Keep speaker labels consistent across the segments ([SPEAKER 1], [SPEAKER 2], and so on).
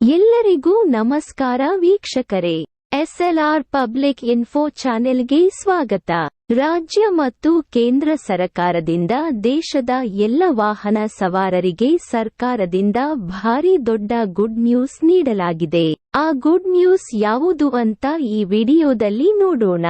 [SPEAKER 1] ಎಲ್ಲರಿಗೂ ನಮಸ್ಕಾರ ವೀಕ್ಷಕರೇ. ಎಸ್ಎಲ್ಆರ್ ಪಬ್ಲಿಕ್ ಇನ್ಫೋ ಚಾನೆಲ್ಗೆ ಸ್ವಾಗತ. ರಾಜ್ಯ ಮತ್ತು ಕೇಂದ್ರ ಸರಕಾರದಿಂದ ದೇಶದ ಎಲ್ಲ ವಾಹನ ಸವಾರರಿಗೆ ಸರ್ಕಾರದಿಂದ ಭಾರಿ ದೊಡ್ಡ ಗುಡ್ ನ್ಯೂಸ್ ನೀಡಲಾಗಿದೆ. ಆ ಗುಡ್ ನ್ಯೂಸ್ ಯಾವುದು ಅಂತ ಈ ವಿಡಿಯೋದಲ್ಲಿ ನೋಡೋಣ.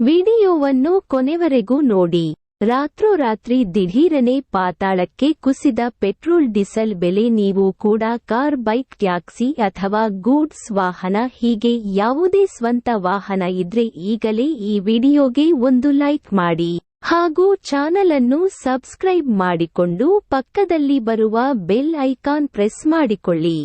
[SPEAKER 1] ವಿಡಿಯೋವನ್ನು ಕೊನೆವರೆಗೂ ನೋಡಿ. ರಾತ್ರೋರಾತ್ರಿ ದಿಢೀರನೆ ಪಾತಾಳಕ್ಕೆ ಕುಸಿದ ಪೆಟ್ರೋಲ್ ಡೀಸೆಲ್ ಬೆಲೆ ನೀವು ಕೂಡ ಕಾರ್, ಬೈಕ್, ಟ್ಯಾಕ್ಸಿ ಅಥವಾ ಗೂಡ್ಸ್ ವಾಹನ ಹೀಗೆ ಯಾವುದೇ ಸ್ವಂತ ವಾಹನ ಇದ್ರೆ ಈಗಲೇ ಈ ವಿಡಿಯೋಗೆ ಒಂದು ಲೈಕ್ ಮಾಡಿ. ಹಾಗೂ ಚಾನಲ್ ಅನ್ನು ಸಬ್ಸ್ಕ್ರೈಬ್ ಮಾಡಿಕೊಂಡು ಪಕ್ಕದಲ್ಲಿ ಬರುವ ಬೆಲ್ ಐಕಾನ್ ಪ್ರೆಸ್ ಮಾಡಿಕೊಳ್ಳಿ.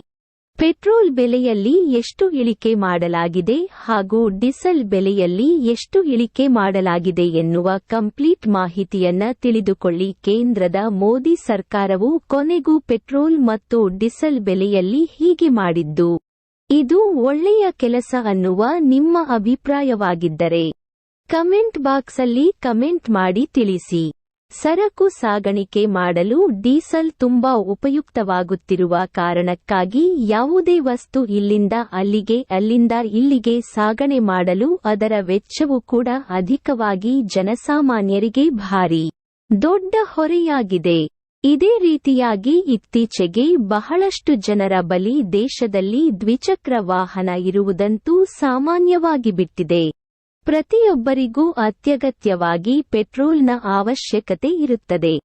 [SPEAKER 1] ಪೆಟ್ರೋಲ್ ಬೆಲೆಯಲ್ಲಿ ಎಷ್ಟು ಇಳಿಕೆ ಮಾಡಲಾಗಿದೆ ಹಾಗೂ ಡೀಸೆಲ್ ಬೆಲೆಯಲ್ಲಿ ಎಷ್ಟು ಇಳಿಕೆ ಮಾಡಲಾಗಿದೆ ಎನ್ನುವ ಕಂಪ್ಲೀಟ್ ಮಾಹಿತಿಯನ್ನ ತಿಳಿದುಕೊಳ್ಳಿ. ಕೇಂದ್ರದ ಮೋದಿ ಸರ್ಕಾರವು ಕೊನೆಗೂ ಪೆಟ್ರೋಲ್ ಮತ್ತು ಡೀಸೆಲ್ ಬೆಲೆಯಲ್ಲಿ ಹೀಗೆ ಮಾಡಿದ್ದು, ಇದು ಒಳ್ಳೆಯ ಕೆಲಸ ಅನ್ನುವ ನಿಮ್ಮ ಅಭಿಪ್ರಾಯವಾಗಿದ್ದರೆ, ಕಮೆಂಟ್ ಬಾಕ್ಸಲ್ಲಿ ಕಮೆಂಟ್ ಮಾಡಿ ತಿಳಿಸಿ. ಸರಕು ಸಾಗಾಣಿಕೆ ಮಾಡಲು ಡೀಸೆಲ್ ತುಂಬಾ ಉಪಯುಕ್ತವಾಗುತ್ತಿರುವ ಕಾರಣಕ್ಕಾಗಿ ಯಾವುದೇ ವಸ್ತು ಇಲ್ಲಿಂದ ಅಲ್ಲಿಗೆ, ಅಲ್ಲಿಂದ ಇಲ್ಲಿಗೆ ಸಾಗಣೆ ಮಾಡಲು ಅದರ ವೆಚ್ಚವು ಕೂಡ ಅಧಿಕವಾಗಿ ಜನಸಾಮಾನ್ಯರಿಗೆ ಭಾರಿ ದೊಡ್ಡ ಹೊರೆಯಾಗಿದೆ. ಇದೇ ರೀತಿಯಾಗಿ ಇತ್ತೀಚೆಗೆ ಬಹಳಷ್ಟು ಜನರ ಬಳಿ ದೇಶದಲ್ಲಿ ದ್ವಿಚಕ್ರ ವಾಹನ ಇರುವುದಂತೂ ಸಾಮಾನ್ಯವಾಗಿ ಬಿಟ್ಟಿದೆ. ಪ್ರತಿಯೊಬ್ಬರಿಗೂ ಅತ್ಯಗತ್ಯವಾಗಿ ಪೆಟ್ರೋಲ್ನ ಅವಶ್ಯಕತೆ ಇರುತ್ತದೆ.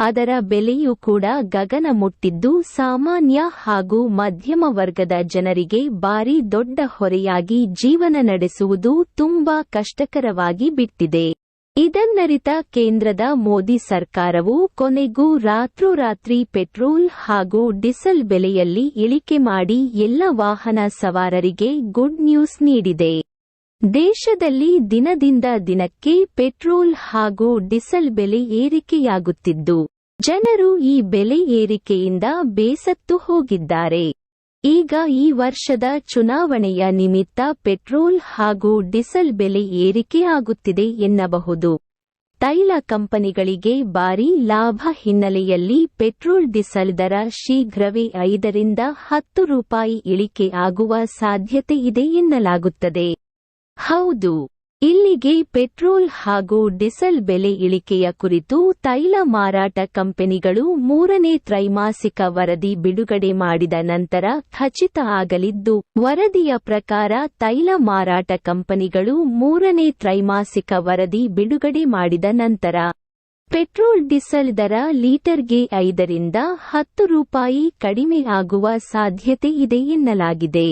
[SPEAKER 1] ಅದರ ಬೆಲೆಯೂ ಕೂಡ ಗಗನ ಮುಟ್ಟಿದ್ದು ಸಾಮಾನ್ಯ ಹಾಗೂ ಮಧ್ಯಮ ವರ್ಗದ ಜನರಿಗೆ ಬಾರಿ ದೊಡ್ಡ ಹೊರೆಯಾಗಿ ಜೀವನ ನಡೆಸುವುದು ತುಂಬಾ ಕಷ್ಟಕರವಾಗಿ ಬಿಟ್ಟಿದೆ. ಇದನ್ನರಿತ ಕೇಂದ್ರದ ಮೋದಿ ಸರ್ಕಾರವು ಕೊನೆಗೂ ರಾತ್ರೋರಾತ್ರಿ ಪೆಟ್ರೋಲ್ ಹಾಗೂ ಡೀಸೆಲ್ ಬೆಲೆಯಲ್ಲಿ ಇಳಿಕೆ ಮಾಡಿ ಎಲ್ಲ ವಾಹನ ಸವಾರರಿಗೆ ಗುಡ್ ನ್ಯೂಸ್ ನೀಡಿದೆ. ದೇಶದಲ್ಲಿ ದಿನದಿಂದ ದಿನಕ್ಕೆ ಪೆಟ್ರೋಲ್ ಹಾಗೂ ಡೀಸೆಲ್ ಬೆಲೆ ಏರಿಕೆಯಾಗುತ್ತಿದ್ದು, ಜನರು ಈ ಬೆಲೆ ಏರಿಕೆಯಿಂದ ಬೇಸತ್ತು ಹೋಗಿದ್ದಾರೆ. ಈಗ ಈ ವರ್ಷದ ಚುನಾವಣೆಯ ನಿಮಿತ್ತ ಪೆಟ್ರೋಲ್ ಹಾಗೂ ಡೀಸೆಲ್ ಬೆಲೆ ಏರಿಕೆಯಾಗುತ್ತಿದೆ ಎನ್ನಬಹುದು. ತೈಲ ಕಂಪನಿಗಳಿಗೆ ಭಾರೀ ಲಾಭ ಹಿನ್ನೆಲೆಯಲ್ಲಿ ಪೆಟ್ರೋಲ್ ಡೀಸೆಲ್ ದರ ಶೀಘ್ರವೇ ಐದರಿಂದ ಹತ್ತು ರೂಪಾಯಿ ಇಳಿಕೆ ಆಗುವ ಸಾಧ್ಯತೆ ಇದೆ ಎನ್ನಲಾಗುತ್ತದೆ. ಹೌದು. ಇಲ್ಲಿಗೆ ಪೆಟ್ರೋಲ್ ಹಾಗೂ ಡೀಸೆಲ್ ಬೆಲೆ ಇಳಿಕೆಯ ಕುರಿತು ತೈಲ ಮಾರಾಟ ಕಂಪನಿಗಳು ಮೂರನೇ ತ್ರೈಮಾಸಿಕ ವರದಿ ಬಿಡುಗಡೆ ಮಾಡಿದ ನಂತರ ಖಚಿತ ಆಗಲಿದ್ದು, ವರದಿಯ ಪ್ರಕಾರ ತೈಲ ಮಾರಾಟ ಕಂಪನಿಗಳು ಮೂರನೇ ತ್ರೈಮಾಸಿಕ ವರದಿ ಬಿಡುಗಡೆ ಮಾಡಿದ ನಂತರ, ಪೆಟ್ರೋಲ್ ಡೀಸೆಲ್ ದರ ಲೀಟರ್ಗೆ ಐದರಿಂದ ಹತ್ತು ರೂಪಾಯಿ ಕಡಿಮೆ ಆಗುವ ಸಾಧ್ಯತೆ ಇದೆ ಎನ್ನಲಾಗಿದೆ.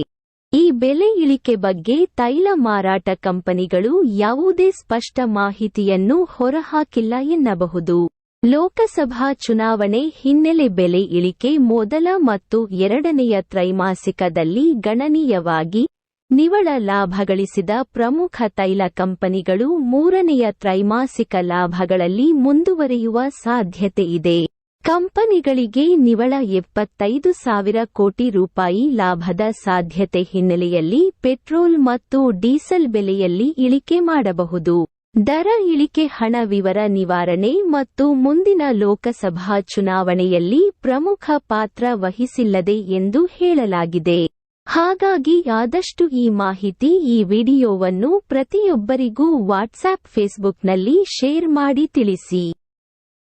[SPEAKER 1] ಈ ಬೆಲೆ ಇಳಿಕೆ ಬಗ್ಗೆ ತೈಲ ಮಾರಾಟ ಕಂಪನಿಗಳು ಯಾವುದೇ ಸ್ಪಷ್ಟ ಮಾಹಿತಿಯನ್ನು ಹೊರಹಾಕಿಲ್ಲ ಎನ್ನಬಹುದು. ಲೋಕಸಭಾ ಚುನಾವಣೆ ಹಿನ್ನೆಲೆ ಬೆಲೆ ಇಳಿಕೆ ಮೊದಲ ಮತ್ತು ಎರಡನೆಯ ತ್ರೈಮಾಸಿಕದಲ್ಲಿ ಗಣನೀಯವಾಗಿ ನಿವಳ ಲಾಭ ಗಳಿಸಿದ ಪ್ರಮುಖ ತೈಲ ಕಂಪನಿಗಳು ಮೂರನೆಯ ತ್ರೈಮಾಸಿಕ ಲಾಭಗಳಲ್ಲಿ ಮುಂದುವರಿಯುವ ಸಾಧ್ಯತೆ ಇದೆ. ಕಂಪನಿಗಳಿಗೆ ನಿವಳ ಎಪ್ಪತ್ತೈದು ಸಾವಿರ ಕೋಟಿ ರೂಪಾಯಿ ಲಾಭದ ಸಾಧ್ಯತೆ ಹಿನ್ನೆಲೆಯಲ್ಲಿ ಪೆಟ್ರೋಲ್ ಮತ್ತು ಡೀಸೆಲ್ ಬೆಲೆಯಲ್ಲಿ ಇಳಿಕೆ ಮಾಡಬಹುದು. ದರ ಇಳಿಕೆ ಹಣ ವಿವರ ನಿವಾರಣೆ ಮತ್ತು ಮುಂದಿನ ಲೋಕಸಭಾ ಚುನಾವಣೆಯಲ್ಲಿ ಪ್ರಮುಖ ಪಾತ್ರ ವಹಿಸಿಲ್ಲದೆ ಎಂದು ಹೇಳಲಾಗಿದೆ. ಹಾಗಾಗಿ ಆದಷ್ಟು ಈ ಮಾಹಿತಿ ಈ ವಿಡಿಯೋವನ್ನು ಪ್ರತಿಯೊಬ್ಬರಿಗೂ ವಾಟ್ಸ್ಆಪ್ ಫೇಸ್ಬುಕ್ನಲ್ಲಿ ಶೇರ್ ಮಾಡಿ ತಿಳಿಸಿ.